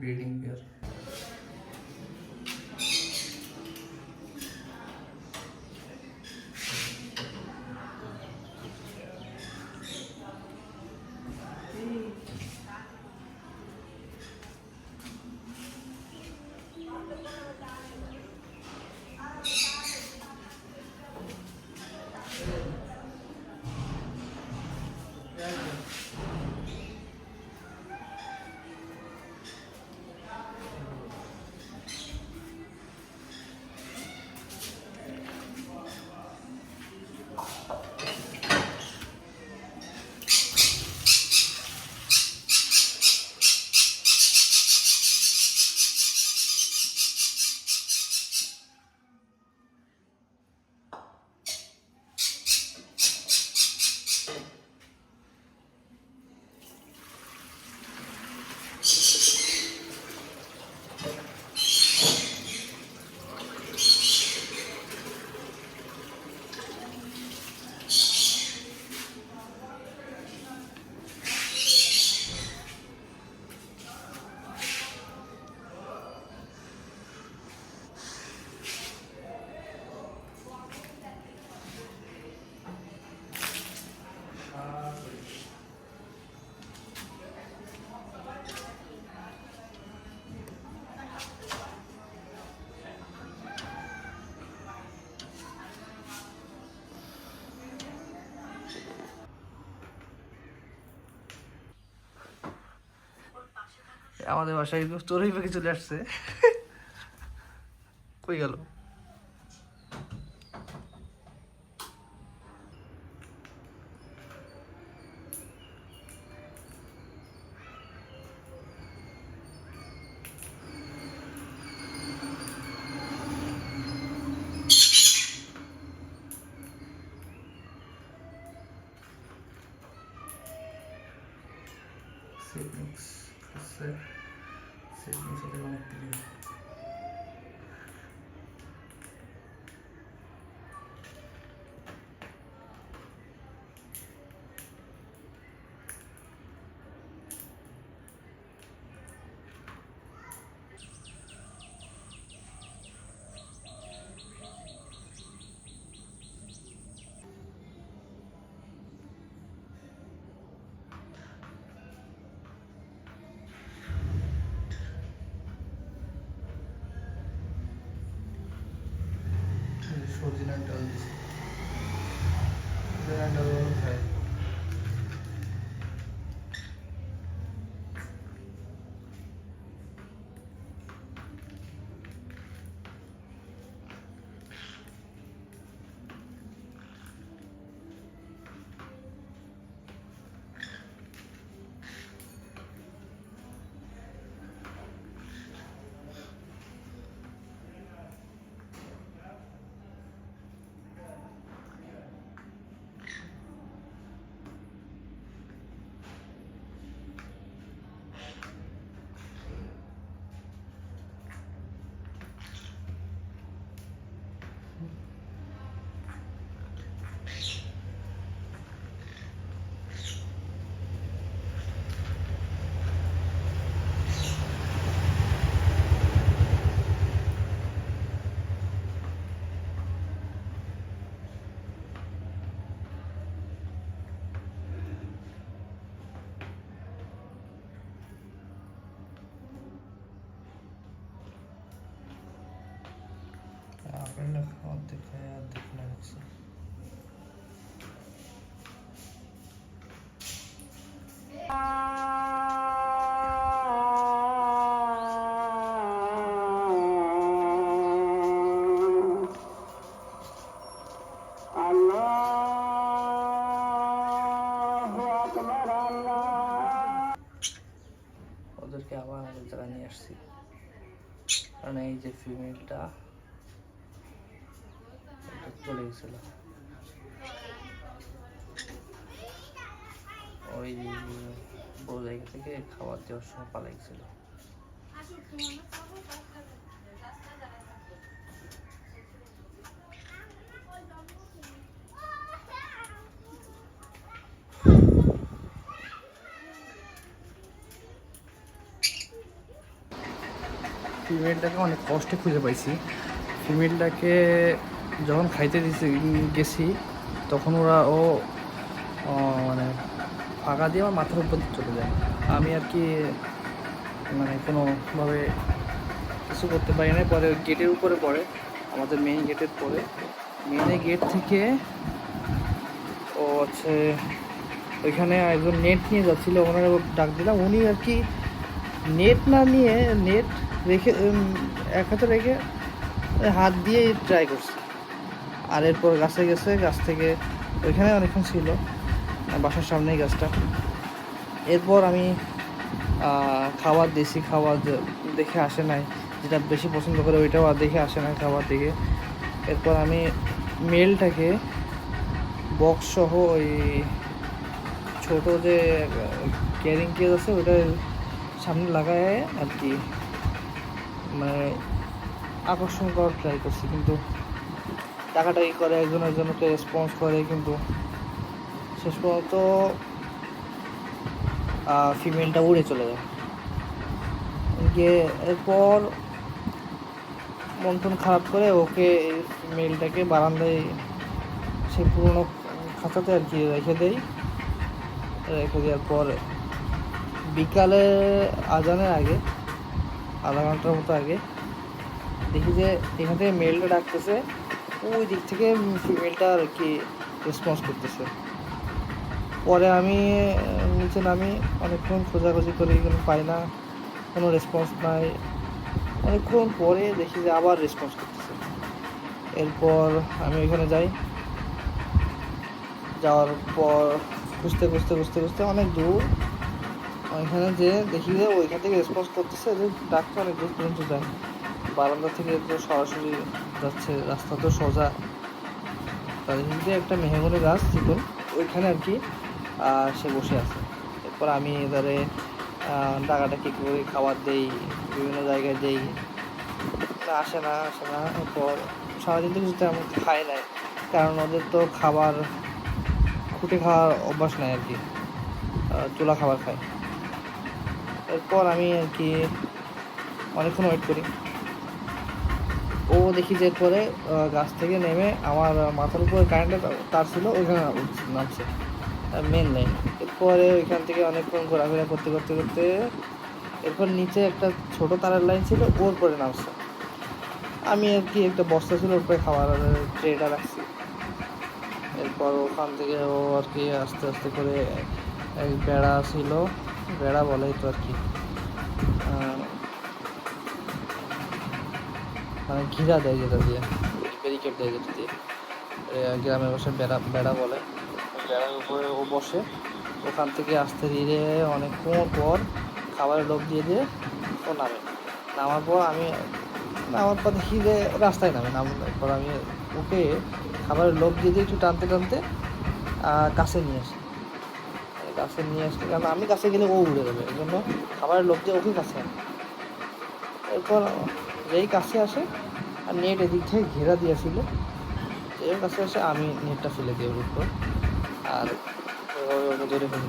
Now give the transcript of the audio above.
Building where আমাদের বাসায় চড়ুই পাখি চলে আসছে। কই গেল? se, no se te van a explicar. Four G nine twelve G nine অর্ধেক খায় অর্ধেক না রাখছে ওদেরকে আবার আরেক জায়গায় নিয়ে আসছি। কারণ এই যে ফিমেলটা চলে গেছিল। ওই বড় জায়গা থেকে খাবার দেওয়ার সময় পালাই গেছিল। ফিমেলটাকে অনেক কষ্টে খুঁজে পাইছি। ফিমেলটাকে যখন খাইতে দিতে গেছি, তখন ওরা ও মানে ফাঁকা দিয়ে আমার মাথার উপর চলে যায়। আমি আর কি মানে কোনোভাবে কিছু করতে পারি না পরে গেটের উপরে পড়ে, আমাদের মেইন গেটের পরে। মেইনের গেট থেকে ও হচ্ছে, ওইখানে একজন নেট নিয়ে যাচ্ছিল, ওনার ডাক দিলাম উনি আর কি নেট না নিয়ে নেট রেখে এক হাতে রেখে হাত দিয়ে ট্রাই করছে। আর এরপর গাছে গেছে, গাছ থেকে ওইখানে অনেকক্ষণ ছিল আর বাসার সামনেই গাছটা। এরপর আমি খাবার দেশি খাবার দেখে আসে নাই। যেটা বেশি পছন্দ করে ওইটাও আর দেখে আসে নাই খাবার দিকে। এরপর আমি মেলটাকে বক্স সহ ওই ছোট যে, ক্যারিং কেস আছে ওইটার সামনে লাগায় আর কি মানে আকর্ষণ করার ট্রাই করছি। কিন্তু টাকাটাই করে একজন একজনকে রেসপন্স করে কিন্তু। শেষ পর্যন্ত ফিমেলটা উড়ে চলে যায়। গিয়ে এরপর মন টন খারাপ করে ওকে মেলটাকে বারান্দায় সে পুরোনো খাঁচাতে আর কি রেখে দেই রেখে দেওয়ার পর বিকালে, আজানের আগে, আধা ঘণ্টার মতো আগে, দেখি যে এখান থেকে মেলটা ডাকতেছে। ওই দিক থেকে ফিমেলটা আর কি রেসপন্স করতেছে। পরে আমি নিচে নামি, অনেকক্ষণ খোঁজাখুঁজি করি কিন্তু পাই না, কোনো রেসপন্স নাই। অনেকক্ষণ পরে দেখি যে আবার রেসপন্স করতেছে। এরপর আমি ওইখানে যাই। যাওয়ার পর খুঁজতে খুঁজতে খুঁজতে খুঁজতে অনেক দূর। ওইখানে যে দেখি যে ওইখান থেকে রেসপন্স করতেছে যে ডাকতে অনেক দূর পর্যন্ত যায় বারান্দা থেকে তো সরাসরি যাচ্ছে, রাস্তা তো সোজা। মধ্যে একটা মেহগুনি গাছ, চিকন। ওইখানে আর কি সে বসে আছে। এরপর আমি এবারে ডাকাটাকি করে খাবার দেই, বিভিন্ন জায়গায় দেই। আসে না আসে না। এরপর সারাদিন তো কিছু তেমন খায় নাই। কারণ ওদের তো খাবার, খুঁটে খাওয়ার অভ্যাস নাই আর কি। চুলা খাবার খায়। এরপর আমি আর কি, অনেকক্ষণ ওয়েট করি। ও দেখি যে আহ, গাছ থেকে নেমে আমার মাথার উপরে কারেন্টের তার ছিল ওইখানে নামছে। মেন লাইন এরপরে ওইখান থেকে অনেকক্ষণ ঘোরাফেরা করতে করতে করতে এরপর নিচে একটা ছোট তারের লাইন ছিল ওর পরে নামছে। আমি আর কি একটা বস্তা ছিল ওর পরে খাবার ট্রেটা রাখছি। এরপর ওখান থেকে ও আর কি আস্তে আস্তে করে এক বেড়া ছিল। বেড়া বলেই তো আর কি। মানে ঘিরা দেয় যেটা দিয়ে ব্যারিকেড দেয় যেটা দিয়ে। গ্রামের বসে বেড়া বেড়া বলে। বেড়ার উপরে ও বসে। ওখান থেকে আসতে ধীরে অনেকক্ষণ পর খাবারের লোভ দিয়ে দিয়ে ও নামে। নামার পর আমি, নামার পর দেখি যে রাস্তায় নামে। নামার পর আমি ওকে খাবারের লোভ দিয়ে দিয়ে একটু টানতে টানতে কাছে নিয়ে আসি। কাছে নিয়ে আসলে কারণ আমি কাছে গেলে ও উড়ে যাবে। এই জন্য খাবারের লোভ দিয়ে ওকে কাছে এরপর যেই কাছে আসে, আর নেট এদিক থেকে ঘেরা দিয়েছিল এর কাছে আসে, আমি নেটটা ফেলে দিই ওর উপর। আর ফেলি